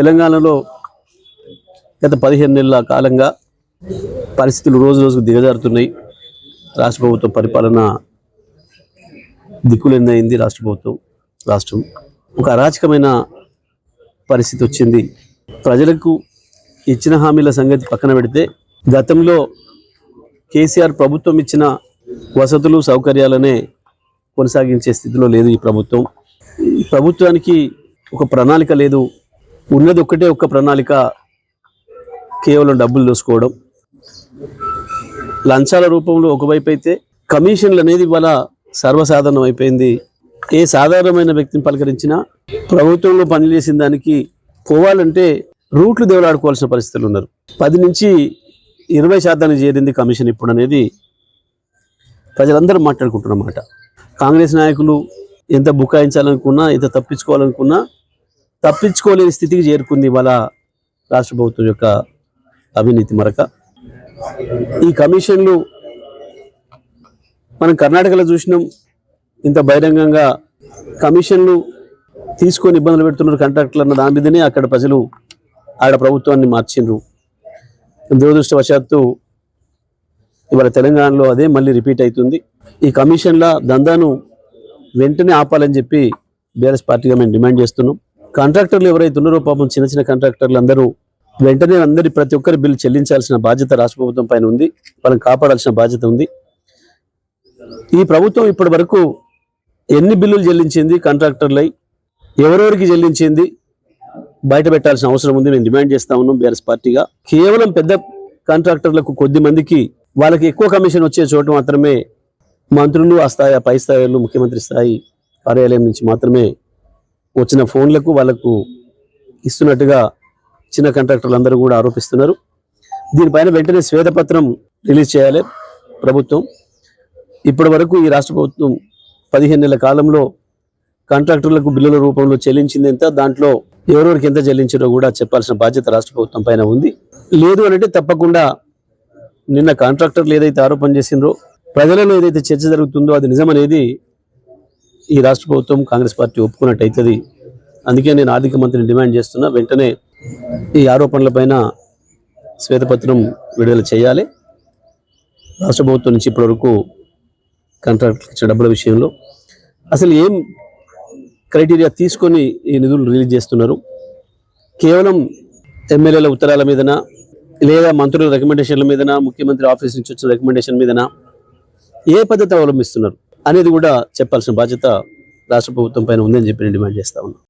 తెలంగాణలో గత పదిహేను నెలల కాలంగా పరిస్థితులు రోజు రోజుకు దిగజారుతున్నాయి. రాష్ట్ర ప్రభుత్వం పరిపాలన దిక్కులెన్నయింది రాష్ట్ర ప్రభుత్వం రాష్ట్రం. ఒక అరాచకమైన పరిస్థితి వచ్చింది. ప్రజలకు ఇచ్చిన హామీల సంగతి పక్కన పెడితే గతంలో కేసీఆర్ ప్రభుత్వం ఇచ్చిన వసతులు సౌకర్యాలనే కొనసాగించే స్థితిలో లేదు ఈ ప్రభుత్వం. ఈ ప్రభుత్వానికి ఒక ప్రణాళిక లేదు. ఉన్నది ఒక్కటే ఒక్క ప్రణాళిక కేవలం డబ్బులు దోసుకోవడం. లంచాల రూపంలో ఒకవైపు అయితే కమిషన్లు అనేది ఇవాళ సర్వసాధారణం అయిపోయింది. ఏ సాధారణమైన వ్యక్తిని పలకరించినా ప్రభుత్వంలో పనిచేసిన దానికి పోవాలంటే రూట్లు దేవులాడుకోవాల్సిన పరిస్థితులు ఉన్నారు. పది నుంచి ఇరవై శాతానికి చేరింది కమిషన్ ఇప్పుడు అనేది ప్రజలందరూ మాట్లాడుకుంటున్నమాట కాంగ్రెస్ నాయకులు ఎంత బుకాయించాలనుకున్నా ఎంత తప్పించుకోవాలనుకున్నా తప్పించుకోలేని స్థితికి చేరుకుంది ఇవాళ రాష్ట్ర ప్రభుత్వం యొక్క అవినీతి మరక. ఈ కమిషన్లు మనం కర్ణాటకలో చూసినాం. ఇంత బహిరంగంగా కమిషన్లు తీసుకొని ఇబ్బందులు పెడుతున్నారు కాంట్రాక్టులు అన్న దాని మీదనే అక్కడ ప్రజలు ఆడ ప్రభుత్వాన్ని మార్చిండ్రు. దురదృష్టవశాత్తు ఇవాళ తెలంగాణలో అదే మళ్ళీ రిపీట్ అవుతుంది. ఈ కమిషన్ల దందాను వెంటనే ఆపాలని చెప్పి బీఆర్ఎస్ పార్టీగా మేము డిమాండ్ చేస్తున్నాం. కాంట్రాక్టర్లు ఎవరైతే ఉన్నారో పాపం చిన్న చిన్న కాంట్రాక్టర్లు అందరూ వెంటనే అందరి ప్రతి ఒక్కరి బిల్లు చెల్లించాల్సిన బాధ్యత రాష్ట్ర ప్రభుత్వం పైన ఉంది. వాళ్ళని కాపాడాల్సిన బాధ్యత ఉంది. ఈ ప్రభుత్వం ఇప్పటి వరకు ఎన్ని బిల్లులు చెల్లించింది? కాంట్రాక్టర్లై ఎవరెవరికి చెల్లించింది? బయట పెట్టాల్సిన అవసరం ఉంది. మేము డిమాండ్ చేస్తా ఉన్నాం బీఆర్ఎస్ పార్టీగా. కేవలం పెద్ద కాంట్రాక్టర్లకు కొద్ది మందికి వాళ్ళకి ఎక్కువ కమిషన్ వచ్చే చోట మాత్రమే మంత్రులు ఆ స్థాయి ఆ పై స్థాయిలో ముఖ్యమంత్రి స్థాయి కార్యాలయం నుంచి మాత్రమే వచ్చిన ఫోన్లకు వాళ్ళకు ఇస్తున్నట్టుగా చిన్న కాంట్రాక్టర్లు అందరూ కూడా ఆరోపిస్తున్నారు. దీనిపైన వెంటనే శ్వేతపత్రం రిలీజ్ చేయాలి ప్రభుత్వం. ఇప్పటి వరకు ఈ రాష్ట్ర ప్రభుత్వం పదిహేను నెలల కాలంలో కాంట్రాక్టర్లకు బిల్లుల రూపంలో చెల్లించింది ఎంత దాంట్లో ఎవరెవరికి ఎంత చెల్లించారో కూడా చెప్పాల్సిన బాధ్యత రాష్ట్ర ప్రభుత్వం పైన ఉంది. లేదు అని అంటే తప్పకుండా నిన్న కాంట్రాక్టర్లు ఏదైతే ఆరోపణ చేసిండ్రో ప్రజలలో ఏదైతే చర్చ జరుగుతుందో అది నిజమనేది ఈ రాష్ట్ర ప్రభుత్వం కాంగ్రెస్ పార్టీ ఒప్పుకున్నట్టు అవుతుంది అందుకే నేను ఆర్థిక మంత్రిని డిమాండ్ చేస్తున్నా. వెంటనే ఈ ఆరోపణలపైన శ్వేతపత్రం విడుదల చేయాలి. రాష్ట్ర ప్రభుత్వం నుంచి ఇప్పటివరకు కాంట్రాక్ట్ ఇచ్చిన డబ్బుల విషయంలో. అసలు ఏం క్రైటీరియా తీసుకొని ఈ నిధులు రిలీజ్ చేస్తున్నారు? కేవలం ఎమ్మెల్యేల ఉత్తరాల మీదన లేదా మంత్రుల రికమెండేషన్ల మీదనా ముఖ్యమంత్రి ఆఫీస్ నుంచి వచ్చిన రికమెండేషన్ మీదన? ఏ పద్ధతి అవలంబిస్తున్నారు? అనేది కూడా చెప్పాల్సిన బాధ్యత రాష్ట్ర ప్రభుత్వం పైన ఉందని చెప్పి నేను డిమాండ్ చేస్తా ఉన్నాను